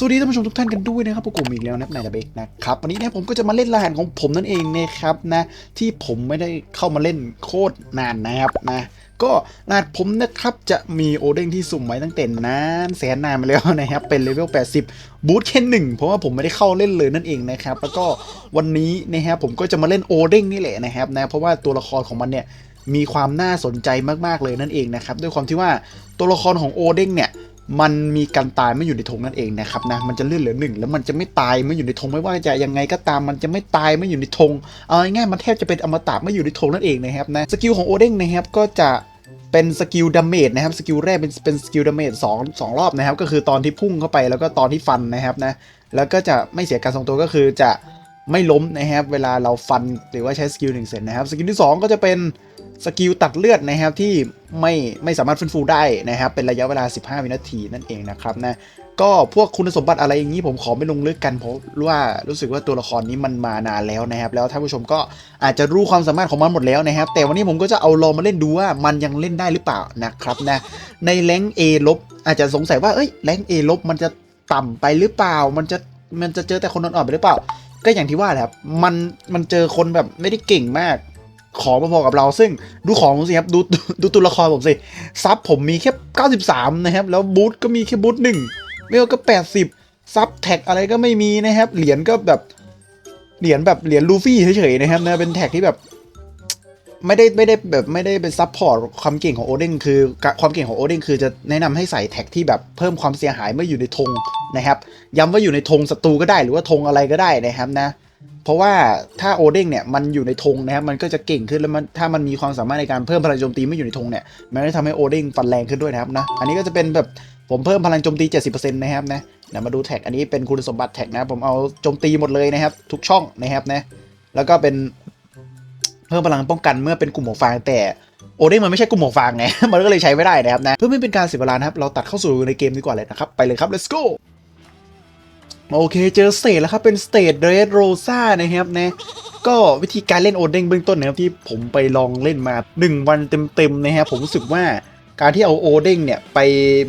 สวัสดีท่านผู้ชมทุกท่านกันด้วยนะครับพวกผมอีกแล้วนะครับนายตะเบกนะครับวันนี้เนี่ยผมก็จะมาเล่นรหัสของผมนั่นเองนะครับนะที่ผมไม่ได้เข้ามาเล่นโคตรนานนะครับนะก็รหัสผมนะครับจะมีโอเด้งที่สุ่มไว้ตั้งแต่นานแสนนานมาแล้วนะครับเป็นเลเวล 80 บูทแค่หนึ่งเพราะว่าผมไม่ได้เข้าเล่นเลยนั่นเองนะครับแล้วก็วันนี้นะครับผมก็จะมาเล่นโอเด้งนี่แหละนะครับนะเพราะว่าตัวละครของมันเนี่ยมีความน่าสนใจมากๆเลยนั่นเองนะครับด้วยความที่ว่าตัวละครของโอเด้งเนี่ย มันมีการตายไม่อยู่ในธงนั่นเองนะครับนะมันจะเลื่อนเหลือหนึ่งแล้วมันจะไม่ตายไม่อยู่ในธงไม่ว่าจะยังไงก็ตามมันจะไม่ตายไม่อยู่ในธงเอาง่ายๆมันแทบจะเป็นอมตะไม่อยู่ในธงนั่นเองนะครับนะสกิลของโอเด้งนะครับก็จะเป็นสกิลดาเมจนะครับสกิลแรกเป็นเป็นสกิลดาเมจสองสองรอบนะครับ ก็คือตอนที่พุ่งเข้าไปแล้วก็ตอนที่ฟันนะครับนะแล้วก็จะไม่เสียการทรงตัวก็คือจะไม่ล้มนะครับ เวลาเราฟันหรือว่าใช้สกิลหนึ่งเสร็จนะครับ สกิลที่สองก็จะเป็น สกิลตัดเลือดนะครับที่ไม่ไม่สามารถฟื้นฟูได้นะครับเป็นระยะเวลา 15 วินาทีนั่นเองนะครับนะก็พวกคุณสมบัติอะไรอย่างนี้ผมขอไม่ลงลึกกันเพราะว่ารู้สึกว่าตัวละครนี้มันมานานแล้วนะครับ แล้วท่านผู้ชมก็อาจจะรู้ความสามารถของมันหมดแล้วนะครับ แต่วันนี้ผมก็จะเอาลองมาเล่นดูว่ามันยังเล่นได้หรือเปล่านะครับนะในแรงเอลบอาจจะสงสัยว่าเอ้ยแรงเอลบมันจะต่ำไปหรือเปล่า มันจะมันจะเจอแต่คนอ่อนๆไปหรือเปล่า ก็อย่างที่ว่าแหละครับมันมันเจอคนแบบไม่ได้เก่งมาก ของพอๆกับเรา ซึ่งดูของผมสิครับ ดูดูตัวละครผมสิ ซับผมมีแค่ 93 นะครับ แล้วบูทก็มีแค่บูทหนึ่งเวลก็ 80 ซับแท็กอะไรก็ไม่มีนะครับ เหรียญก็แบบ เหรียญแบบเหรียญลูฟี่เฉยๆนะครับนะเป็นแท็กที่แบบ ไม่ได้ไม่ได้แบบไม่ได้เป็นซับพอร์ตความเก่งของโอเด้งคือความเก่งของโอเด้งคือจะแนะนำให้ใส่แท็กที่แบบเพิ่มความเสียหายเมื่ออยู่ในธงนะครับ ย้ำว่าอยู่ในธงศัตรูก็ได้หรือว่าธงอะไรก็ได้นะครับนะ เพราะว่าถ้าโอเด้งเนี่ยมันอยู่ในธงนะครับมันก็จะเก่งขึ้นแล้วมันถ้ามันมีความสามารถในการเพิ่มพลังโจมตีไม่อยู่ในธงเนี่ยมันจะทำให้โอเด้งฟันแรงขึ้นด้วยนะครับนะอันนี้ก็จะเป็นแบบผมเพิ่มพลังโจมตี 70%นะครับนะเดี๋ยวมาดูแท็กอันนี้เป็นคุณสมบัติแท็กนะผมเอาโจมตีหมดเลยนะครับ ทุกช่องนะครับนะแล้วก็เป็นเพิ่มพลังป้องกันเมื่อเป็นกลุ่มหมวกฟางแต่โอเด้งมันไม่ใช่กลุ่มหมวกฟางไงมันก็เลยใช้ไม่ได้นะครับนะเพื่อไม่เป็นการเสียเวลานะครับเราตัดเข้าสู่ในเกมดีกว่าเลยนะครับไปเลยครับ let's go โอเคเจอสเตจแล้วครับ เป็นสเตจเรดโรซ่านะครับนะก็วิธีการเล่นโอเด้งเบื้องต้นนะครับที่ผมไปลองเล่นมา 1 วันเต็มๆนะครับผมรู้สึกว่าการที่เอาโอเด้งเนี่ยไป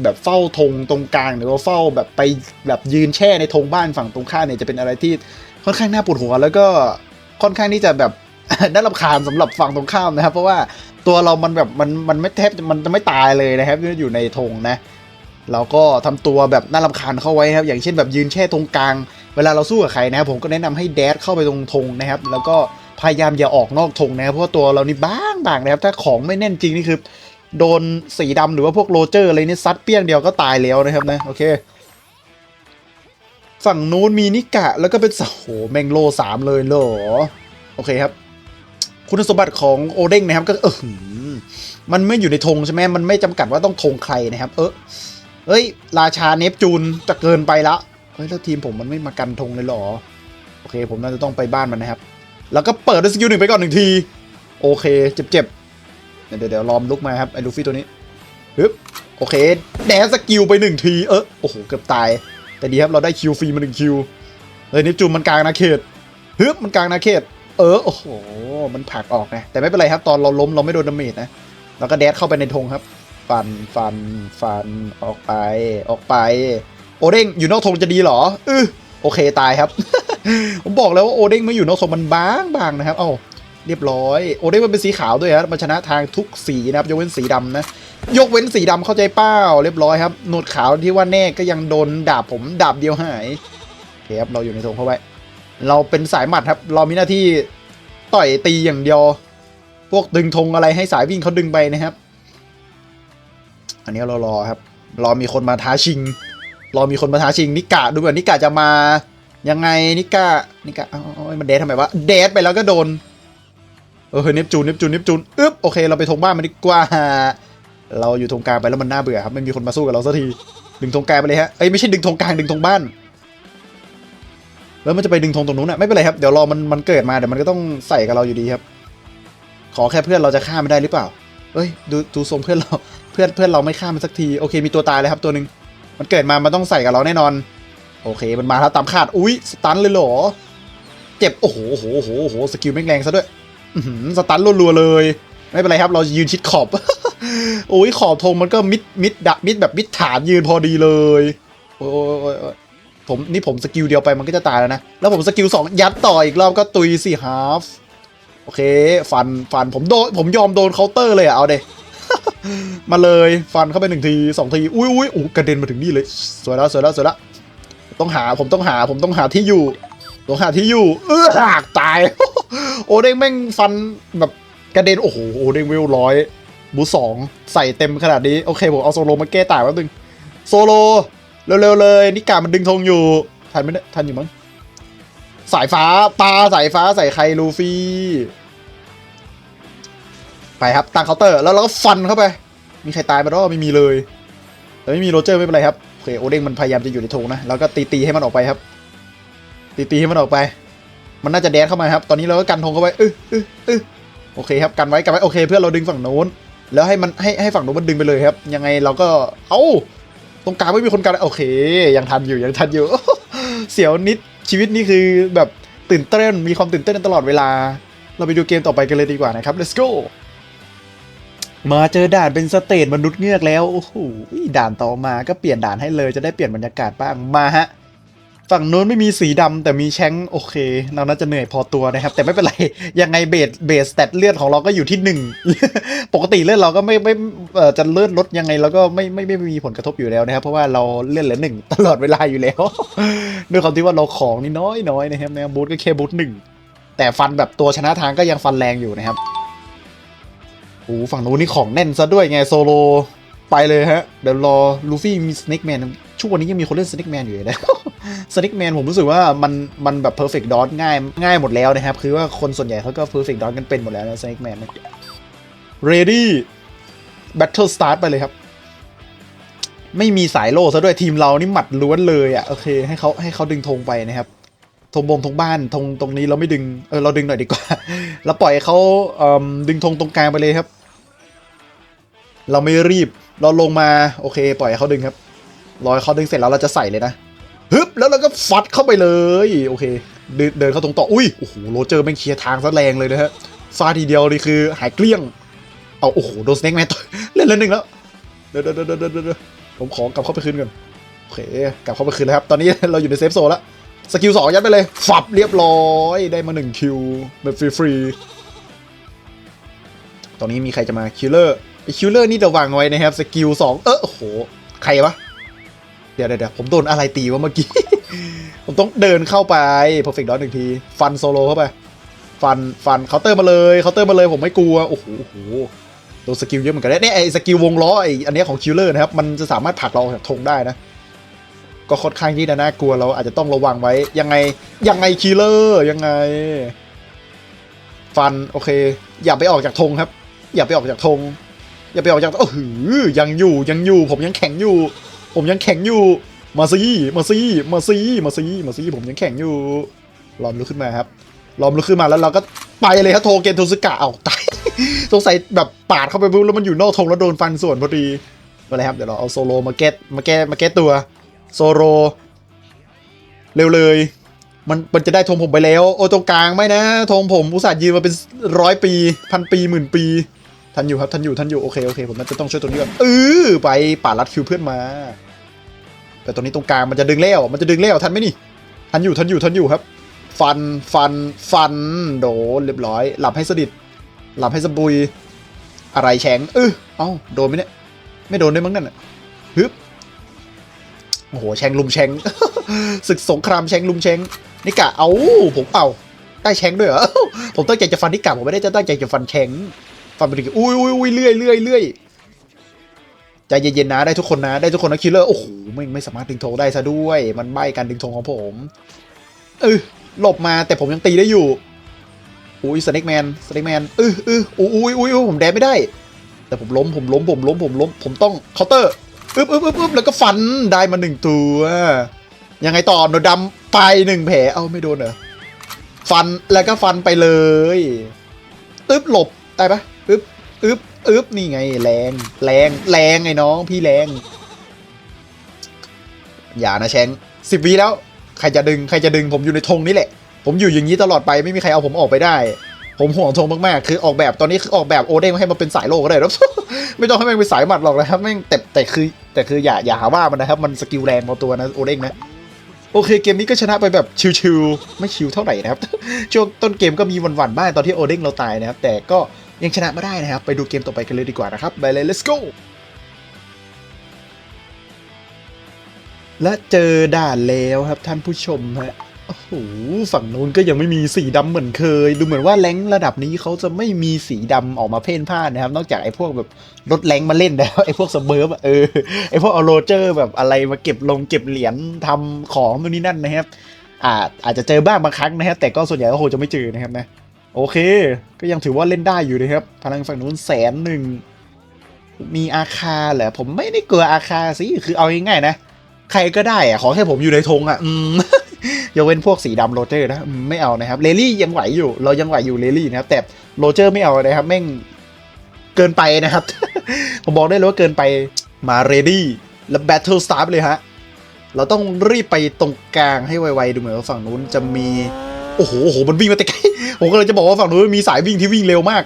แบบเฝ้าธงตรงกลาง หรือว่าเฝ้าแบบไปแบบยืนแช่ในธงบ้านฝั่งตรงข้ามเนี่ยจะเป็นอะไรที่ค่อนข้างน่าปวดหัว แล้วก็ค่อนข้างที่จะแบบน่ารำคาญสำหรับฝั่งตรงข้ามนะครับ เพราะว่าตัวเรามันแบบมันมันไม่แทบมันจะไม่ตายเลยนะครับอยู่ในธงนะ เราก็ทำตัวแบบน่ารำคาญเข้าไว้ครับ อย่างเช่นแบบยืนแช่ตรงกลาง เวลาเราสู้กับใครนะครับผมก็แนะนำให้แดดเข้าไปตรงธงนะครับ แล้วก็พยายามอย่าออกนอกธงนะครับเพราะว่าตัวเรานี่บ้างบางนะครับ ถ้าของไม่แน่นจริงนี่คือโดนสีดำหรือว่าพวกโรเจอร์อะไรนี่ซัดเปี้ยงเดียวก็ตายแล้วนะครับนะโอเค ฝั่งนู้นมีนิกะแล้วก็เป็นโอ้โหแมงโลสามเลยเหรอโอเคครับ คุณสมบัติของโอเด้งนะครับก็เออหือมันไม่อยู่ในธงใช่ไหมมันไม่จำกัดว่าต้องธงใครนะครับ เออ เฮ้ย ราชาเนปจูนจะเกินไปละเฮ้ยแล้วทีมผมมันไม่มากันธงเลยหรอ โอเค ผมน่าจะต้องไปบ้านมันนะครับ แล้วก็เปิดด้วยสกิลหนึ่งไปก่อนหนึ่งที โอเค เจ็บๆ เดี๋ยวเดี๋ยวลอมลุกมาครับไอ้ลูฟี่ตัวนี้ฮึบโอเค แดสสกิลไปหนึ่งที เออโอ้โห เกือบตาย แต่ดีครับเราได้คิวฟรีมาหนึ่งคิวเฮ้ยเนปจูนมันกลางนาเขตฮึบมันกลางนาเขต เออ โอ้โห มันผักออกนะ แต่ไม่เป็นไรครับ ตอนเราล้มเราไม่โดนดาเมจนะ แล้วก็แดดเข้าไปในธงครับ ฟันฟันฟันออกไปออกไป โอเด้งอยู่นอกธงจะดีเหรอเออโอเคตายครับ ผมบอกแล้วว่าโอเด้งไม่อยู่นอกธงมันบางบางนะครับ เอ้าเรียบร้อย โอเด้งมันเป็นสีขาวด้วยครับมันชนะทางทุกสีนะครับยกเว้นสีดำนะ ยกเว้นสีดำเข้าใจเป้าเรียบร้อยครับหนวดขาวที่ว่าแน่ก็ยังโดนดาบผมดาบเดียวหายโอเคครับเราอยู่ในธงเข้าไว้ เราเป็นสายหมัดครับ เรามีหน้าที่ต่อยตีอย่างเดียว พวกดึงธงอะไรให้สายวิ่งเขาดึงไปนะครับ อันนี้เรารอครับ รอมีคนมาท้าชิง รอมีคนมาท้าชิงนิกะดูเหมือนนิกะจะมา ยังไงนิกะนิกะเอ้าเอามันเดททำไมวะเดทไปแล้วก็โดนเออเนปจูนเนปจูนเนปจูนอึ๊บโอเคเราไปธงบ้านมันดีกว่า เราอยู่ธงกลางไปแล้วมันน่าเบื่อครับไม่มีคนมาสู้กับเราสักทีดึงธงกลางไปเลยฮะเอ้ยไม่ใช่ดึงธงกลางดึงธงบ้าน แล้วมันจะไปดึงธงตรงนู้นอะไม่เป็นไรครับเดี๋ยวรอมันมันเกิดมาเดี๋ยวมันก็ต้องใส่กับเราอยู่ดีครับ ขอแค่เพื่อนเราจะฆ่าไม่ได้หรือเปล่า เอ้ยดูดูทรงเพื่อนเราเพื่อนเพื่อนเราไม่ฆ่ามันสักทีโอเคมีตัวตายเลยครับตัวหนึ่งมันเกิดมามันต้องใส่กับเราแน่นอน โอเคมันมาแล้วตามคาดอุ้ยสตันเลยเหรอเจ็บโอ้โหโอ้โหโอ้โหโอ้โหสกิลแม่งแรงซะด้วยสตันรัวๆเลย ไม่เป็นไรครับ เรายืนชิดขอบ โอ้ยขอบธงมันก็มิดมิดดักมิดแบบมิดฐานยืนพอดีเลย โอ้ยโผมนี่ผมสกิลเดียวไปมันก็จะตายแล้วนะ แล้วผมสกิลสองยัดต่ออีกรอบก็ตุยสี่ฮาร์ฟ อเคฟันฟันผมโดนผมยอมโดนเคาน์เตอร์เลยอะเอาเดมาเลยฟันเข้าไปหนึ่งทีสองทีอุ้ยอุ้ยอู้กระเด็นมาถึงนี่เลย สวยแล้วสวยแล้วสวยแล้วต้องหาผมต้องหาผมต้องหาที่อยู่ต้องหาที่อยู่ เออหักตาย โอเด้งแม่งฟันแบบกระเด็นโอ้โหโอเด้งเวลร้อยบูสองใส่เต็มขนาดนี้โอเคผมเอาโซโลมาแก้ต่างแป๊บนึงโซโลเร็วๆเลยนิกามันดึงธงอยู่ทันไหมเนี่ยทันอยู่มั้ง สายฟ้าปลาสายฟ้าใส่ใครลูฟี่ ไปครับตั้งเคาน์เตอร์แล้วเราก็ฟันเข้าไป มีใครตายไปแล้วไม่มีเลย แต่ไม่มีโรเจอร์ไม่เป็นไรครับโอเคโอเด้งมันพยายามจะอยู่ในธงนะแล้วก็ตีตีให้มันออกไปครับ ตีตีให้มันออกไป มันน่าจะแดนเข้ามาครับ ตอนนี้เราก็กันธงเข้าไปเออเออเออโอเคครับกันไว้กันไว้โอเค เพื่อเราดึงฝั่งโน้น แล้วให้มันให้ให้ฝั่งโน้นมันดึงไปเลยครับ ยังไงเราก็เอ้าตรงกลางไม่มีคนกันโอเค ยังทันอยู่ยังทันอยู่ เสียวนิด ชีวิตนี่คือแบบตื่นเต้นมีความตื่นเต้นตลอดเวลา เราไปดูเกมต่อไปกันเลยดีกว่านะครับ let's go มาเจอด่านเป็นสเตจมนุษย์เงือกแล้ว โอ้โหด่านต่อมาก็เปลี่ยนด่านให้เลยจะได้เปลี่ยนบรรยากาศบ้างมาฮะ ฝั่งนู้นไม่มีสีดำแต่มีแชงโอเคเราน่าจะเหนื่อยพอตัวนะครับ แต่ไม่เป็นไร ยังไงเบสเบสแตทเลือดของเราก็อยู่ที่หนึ่งปกติเลือดเราก็ไม่ไม่จะเลือดลดยังไงเราก็ไม่ไม่ไม่ไม่มีผลกระทบอยู่แล้วนะครับ เพราะว่าเราเลือดเหลือหนึ่งตลอดเวลาอยู่แล้ว ด้วยความที่ว่าเราของนี่น้อยน้อยนะครับนะบูทก็แค่บูทหนึ่งแต่ฟันแบบตัวชนะทางก็ยังฟันแรงอยู่นะครับโอ้ฝั่งนู้นนี่ของแน่นซะด้วยไงโซโล ไปเลยฮะเดี๋ยวรอลูฟี่มีสเน็กแมนช่วงวันนี้ยังมีคนเล่นสเน็กแมนอยู่เลยนะสเน็กแมนผมรู้สึกว่ามันมันแบบเพอร์เฟกต์ดอทง่ายง่ายหมดแล้วนะครับ คือว่าคนส่วนใหญ่เขาก็เพอร์เฟกต์ดอทกันเป็นหมดแล้วนะสเน็กแมน ready battle start ไปเลยครับ ไม่มีสายโล่ซะด้วยทีมเรานี่หมัดล้วนเลยอะโอเค ให้เขาให้เขาดึงธงไปนะครับธงบงธงบ้านธงตรงนี้เราไม่ดึงเออเราดึงหน่อยดีกว่าเราปล่อยเขาเอ่มดึงธงตรงกลางไปเลยครับ เราไม่รีบ เราลงมาโอเค ปล่อยให้เขาดึงครับ รอให้เขาดึงเสร็จแล้วเราจะใส่เลยนะฮึบแล้วเราก็ฟัดเข้าไปเลย โอเค เดินเดินเข้าตรงต่ออุ้ยโอ้โหโรเจอร์แม่งเคลียร์ทางซะแรงเลยนะฮะฟาทีเดียวนี่คือหายเกลี้ยง เอาโอ้โหโดนสเน็กแมนต่อยเล่นเล่นหนึ่งแล้วเดี๋ยวเดี๋ยวเดี๋ยวเดี๋ยวเดี๋ยวผมขอกลับเข้าไปคืนก่อนโอเคกลับเข้าไปคืนแล้วครับ ตอนนี้เราอยู่ในเซฟโซนแล้วสกิลสองยัดไปเลยฝับเรียบร้อยได้มาหนึ่งคิวแบบฟรีๆตอนนี้มีใครจะมาคิลเลอร์ คิลเลอร์นี่ระวังไว้นะครับ สกิลสองเออโห ใครวะ เดี๋ยวเดี๋ยวผมโดนอะไรตีวะเมื่อกี้ ผมต้องเดินเข้าไป perfect dot หนึ่งที ฟันโซโลเข้าไป ฟัน ฟันเคาน์เตอร์มาเลยเคาน์เตอร์มาเลยผมไม่กลัว โอ้โหโอ้โหโดนสกิลเยอะเหมือนกันเนี่ยไอสกิลวงล้อไออันเนี้ยของคิลเลอร์นะครับ มันจะสามารถผลักเราออกจากธงได้นะก็ค่อนข้างที่จะน่ากลัวเราอาจจะต้องระวังไว้ ยังไงยังไงคิลเลอร์ยังไง ฟัน โอเค อย่าไปออกจากธงครับ อย่าไปออกจากธง อย่าไปออกจากโอ้โหยังอยู่ยังอยู่ ผมยังแข็งอยู่ ผมยังแข็งอยู่ มาซีมาซีมาซีมาซีมาซีผมยังแข็งอยู่ลอมลุกขึ้นมาครับลอมลุกขึ้นมาแล้วเราก็ไปเลยครับโทเกนโทซึกะเอาตายสงสัยแบบปาดเข้าไปปุ๊บแล้วมันอยู่นอกธงแล้วโดนฟันส่วนพอดีมาเลยครับเดี๋ยวเราเอาโซโลมาเก็ตมาแก้มาแก้ตัวโซโลเร็วเลย มันมันจะได้ธงผมไปแล้ว โอ้ตรงกลางไม่นะธงผมอุตส่าห์ยืนมาเป็นร้อยปีพันปีหมื่นปี ทันอยู่ครับทันอยู่ทันอยู่โอเคโอเคผมน่าจะต้องช่วยตรงนี้ก่อนเออไปป่าดรัดคิวเพื่อนมา แต่ตรงนี้ตรงกลางมันจะดึงแล้วมันจะดึงแล้วทันไหมนี่ ทันอยู่ทันอยู่ทันอยู่ครับ ฟันฟันฟันโดนเรียบร้อย หลับให้สดิดหลับให้สบุย อะไรแฉงเออเอ้าโดนไหมเนี่ยไม่โดนด้วยมั้งนั่นน่ะฮึบโอ้โหแฉงลุมแฉงศึกสงครามแฉงลุมแฉงนิกะเอาผมเอาได้แฉงด้วยเหรอผมตั้งใจจะฟันนิกะผมไม่ได้จะตั้งใจจะฟันแฉง ฟันไปถึงอุ้ยอุ้ยอุ้ยเลื่อยเลื่อยเลื่อยใจเย็นๆนะได้ทุกคนนะได้ทุกคนนะคิลเลอร์โอ้โหไม่ไม่สามารถดึงธงได้ซะด้วย มันใบการดึงธงของผมเออหลบมาแต่ผมยังตีได้อยู่อุ้ยสเน็กแมนสเน็กแมนเออเอออุ้ยอุ้ยอุ้ยอุ้ยผมแดนไม่ได้ แต่ผมล้มผมล้มผมล้มผมล้ม ผมต้องเคาน์เตอร์อึ๊บอึ๊บอึ๊บอึ๊บแล้วก็ฟันได้มาหนึ่งตัวยังไงต่อโดนดำไปหนึ่งแผลเอ้าไม่โดนเหรอฟันแล้วก็ฟันไปเลยอึ๊บหลบได้ปะ อึ๊บอึ๊บอึ๊บนี่ไงแรงแรงแรงไงน้องพี่แรง อย่านะแชงสิบวิแล้ว ใครจะดึงใครจะดึงผมอยู่ในธงนี่แหละ ผมอยู่อย่างนี้ตลอดไปไม่มีใครเอาผมออกไปได้ ผมห่วงธงมากๆ คือออกแบบตอนนี้คือออกแบบโอเด้งให้มันเป็นสายโลก็ได้แล้วไม่ต้องให้มันเป็นสายหมัดหรอกนะครับแม่งแต่แต่คือ แต่คืออย่าอย่าหาว่ามันนะครับ มันสกิลแรงพอตัวนะโอเด้งนะโอเคเกมนี้ก็ชนะไปแบบชิวๆไม่ชิวเท่าไหร่นะครับช่วงต้นเกมก็มีหวั่นๆบ้างตอนที่โอเด้งเราตายนะครับ แต่ก็ ยังชนะไม่ได้นะครับ ไปดูเกมต่อไปกันเลยดีกว่านะครับไปเลย let's go และเจอด่านแล้วครับท่านผู้ชมฮะโอ้โหฝั่งนู้นก็ยังไม่มีสีดำเหมือนเคย ดูเหมือนว่าแรงระดับนี้เขาจะไม่มีสีดำออกมาเพ่นพ่านนะครับ นอกจากไอ้พวกแบบรถแรงมาเล่นแล้วไอ้พวกสเบิร์ฟเออไอ้พวกเอาโรเจอร์แบบอะไรมาเก็บลงเก็บเหรียญทำของนู่นนี่นั่นนะครับอาจอาจจะเจอบ้างบางครั้งนะครับแต่ก็ส่วนใหญ่ก็คงจะไม่เจอนะครับนะ โอเค ก็ยังถือว่าเล่นได้อยู่นะครับ พลังฝั่งนู้นแสนหนึ่ง มีอาคาเหรอผมไม่ได้กลัวอาคาสิ คือเอาง่ายๆนะ ใครก็ได้อะขอแค่ผมอยู่ในธงอะอืมยกเว้นพวกสีดำโรเจอร์นะไม่เอานะครับ เลลี่ยังไหวอยู่ เรายังไหวอยู่เลลี่นะครับ แต่โรเจอร์ไม่เอานะครับ แม่งเกินไปนะครับ ผมบอกได้เลยว่าเกินไป มาเรดี้แล้วแบทเทิลสตาร์ทเลยฮะ เราต้องรีบไปตรงกลางให้ไวๆ ดูเหมือนว่าฝั่งนู้นจะมี โอ้โหโอ้โหมันวิ่งมาแต่ไกลผมก็เลยจะบอกว่าฝั่งนู้นมีสายวิ่งที่วิ่งเร็วมาก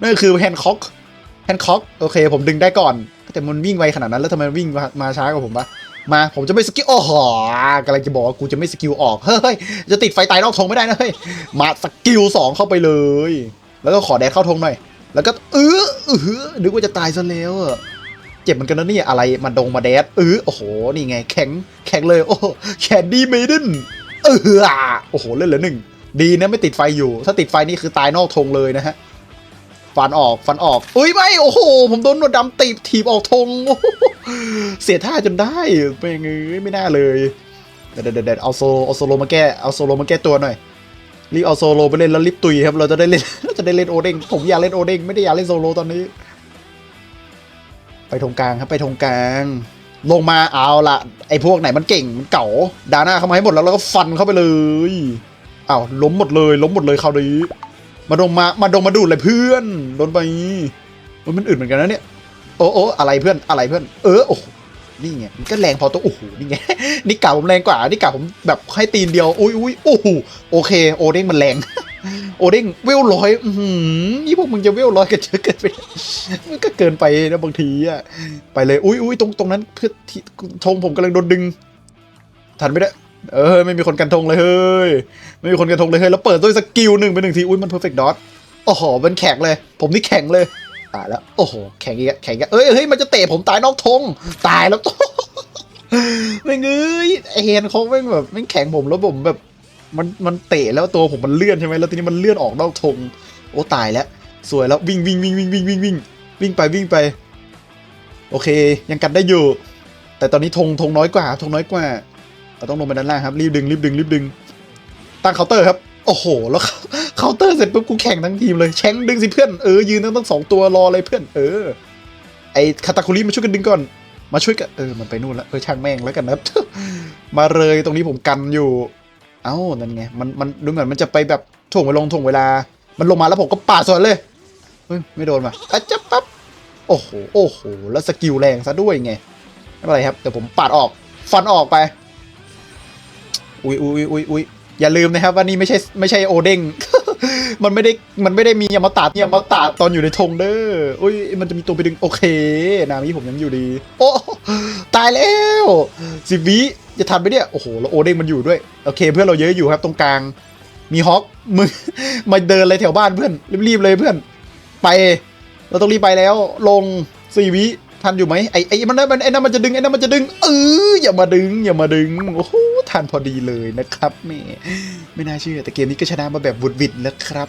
นั่นคือแฮนค็อกแฮนค็อกโอเค ผมดึงได้ก่อน แต่มันวิ่งไวขนาดนั้นแล้วทำไมวิ่งมามาช้ากว่าผมปะมาผมจะไม่สกิลโอ้โหกำลังจะบอกว่ากูจะไม่สกิลออก เฮ้ย จะติดไฟตายนอกธงไม่ได้นะเฮ้ย มาสกิลสองเข้าไปเลย แล้วก็ขอแดดเข้าธงหน่อย แล้วก็เออเออนึกว่าจะตายซะแล้วอะเจ็บเหมือนกันนะนี่อะไรมาดงมาแดดเออโอ้โห นี่ไงแข็งแข็งเลย โอ้แคนดี้เมดินเออโอ้โหเล่นเหลือหนึ่ง ดีนะไม่ติดไฟอยู่ ถ้าติดไฟนี่คือตายนอกธงเลยนะฮะ ฟันออก ฟันออกเอ้ยไม่ โอ้โห ผมโดนหนวดดำตีบถีบออกธงเสียท่าจนได้เป็นไงไม่น่าเลย เดี๋ยวเดี๋ยวเดี๋ยวเอาโซเอาโซโลมาแก้ เอาโซโลมาแก้ตัวหน่อย รีบเอาโซโลไปเล่นแล้วรีบตุยครับ เราจะได้เล่นจะได้เล่นโอเด้ง ผมอยากเล่นโอเด้งไม่ได้อยากเล่นโซโลตอนนี้ ไปธงกลางครับ ไปธงกลางลงมาเอาละไอ้พวกไหนมันเก่งมันเก่าดาหน้าเข้ามาให้หมดแล้วเราก็ฟันเข้าไปเลย อ้าวล้มหมดเลย ล้มหมดเลยคราวนี้มาดงมามาดงมาดูดเลยเพื่อนโดนไปมันมันอื่นเหมือนกันนะเนี่ยโอ้โอ้อะไรเพื่อนอะไรเพื่อน เออโอ้นี่ไงมันก็แรงพอตัวโอ้โหนี่ไงนี่กาผมแรงกว่านี่กาผมแบบให้ตีนเดียวอุ้ยอุ้ยโอ้โหโอเค โอเด้งมันแรง โอเด้งเวลร้อยอือหือนี่พวกมึงจะเวลร้อยกันเยอะเกินไปมันก็เกินไปนะบางทีอะไปเลยอุ้ยอุ้ยตรงตรงนั้นเพื่อที่ธงผมกำลังโดนดึง ทันไม่ได้ เออไม่มีคนกันธงเลยเฮ้ย ไม่มีคนกันธงเลยเฮ้ยแล้วเปิดด้วยสกิลหนึ่งไปหนึ่งทีอุ้ยมันเพอร์เฟกต์ดอทโอ้โหมันแข็งเลย ผมนี่แข็งเลยตายแล้วโอ้โหแข็งอีกแล้วแข็งอีกเอ้ยเฮ้ยมันจะเตะผมตายนอกธงตายแล้วไม่งเอ้ยไอเฮนเขาแม่งแบบแม่งแข็งผมแล้วผมแบบ มันมันเตะแล้วตัวผมมันเลื่อนใช่ไหมแล้วทีนี้มันเลื่อนออกนอกธงโอ้ตายแล้ว สวยแล้ววิ่งวิ่งวิ่งวิ่งวิ่งวิ่งวิ่งวิ่งไปวิ่งไป โอเค ยังกันได้อยู่ แต่ตอนนี้ธงธงน้อยกว่าธงน้อยกว่าเราต้องลงไปด้านล่างครับรีบดึงรีบดึงรีบดึง ตั้งเคาน์เตอร์ครับ โอ้โห แล้วเคาน์เตอร์เสร็จปุ๊บกูแข่งทั้งทีมเลยแชงดึงสิเพื่อนเออยืนตั้งตั้งสองตัวรอเลยเพื่อนเออไอคาตาคุริมาช่วยกันดึงก่อนมาช่วยกันเออมันไปนู่นล้วเออช่างแม่งแล้วกันนะมาเลยตรงนี้ผมกันอยู่ เอ้านั่นไงมันมันดูเหมือนมันจะไปแบบถ่วงเวลงถ่วงเวลา มันลงมาแล้วผมก็ปาดสวนเลยเฮ้ยไม่โดนมาอะจับปั๊บโอ้โหโอ้โหแล้วสกิลแรงซะด้วยไงไม่เป็นไรครับเดี๋ยวผมปาดออกฟันออกไปอุ้ยอุ้ยอุ้ยอุ้ย อย่าลืมนะครับว่านี่ไม่ใช่ไม่ใช่โอเด้ง มันไม่ได้มันไม่ได้มียามาตาเนี่ยมาตาตอนอยู่ในธงเด้ออุ้ยมันจะมีตัวไปดึงโอเค นามิผมยังอยู่ดี โอ้ตายแล้วสิบวิจะทันไปเนี่ยโอ้โหแล้วโอเด้งมันอยู่ด้วยโอเค เพื่อนเราเยอะอยู่ครับตรงกลาง มีฮอกมึงมาเดินเลยแถวบ้านเพื่อนรีบๆเลยเพื่อน ไป เราต้องรีบไปแล้ว ลงสี่วิทันอยู่ไหมไอ้ไอ้มันนั่นมันไอ้นั่นมันจะดึงไอ้นั่นมันจะดึงเอออย่ามาดึง อย่ามาดึงโอ้โห ทันพอดีเลยนะครับแม่ไม่น่าเชื่อ แต่เกมนี้ก็ชนะมาแบบบุดวิดนะครับ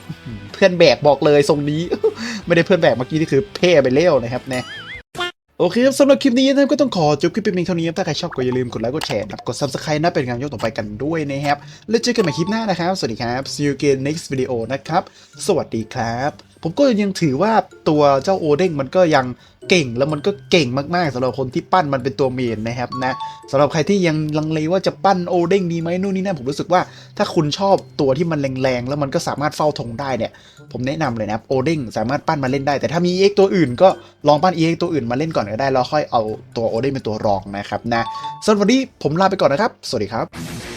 เพื่อนแบกบอกเลยทรงนี้ ไม่ได้เพื่อนแบกเมื่อกี้นี่คือเพ่ไปเลี้ยวนะครับแน่โอเคครับสำหรับคลิปนี้นะครับก็ต้องขอจบคลิปเป็นเพียงเท่านี้ถ้าใครชอบก็อย่าลืมกดไลค์กดแชร์ครับกด subscribe นะเป็นกำลังใจต่อไปกันด้วยนะครับแล้วเจอกันใหม่คลิปหน้านะครับ สวัสดีครับ see you again next video นะครับ สวัสดีครับ ผมก็ยังถือว่าตัวเจ้าโอเด้งมันก็ยังเก่งแล้วมันก็เก่งมากๆสำหรับคนที่ปั้นมันเป็นตัวเมนนะครับนะสำหรับใครที่ยังลังเลว่าจะปั้นโอเด้งดีไหมนู่นนี่นั่นผมรู้สึกว่าถ้าคุณชอบตัวที่มันแรงๆแล้วมันก็สามารถเฝ้าธงได้เนี่ยผมแนะนำเลยนะครับโอเด้งสามารถปั้นมาเล่นได้ แต่ถ้ามี EX ตัวอื่นก็ลองปั้น EX ตัวอื่นมาเล่นก่อนก็ได้แล้วค่อยเอาตัวโอเด้งเป็นตัวรองนะครับนะสำหรับวันนี้ผมลาไปก่อนนะครับ สวัสดีครับ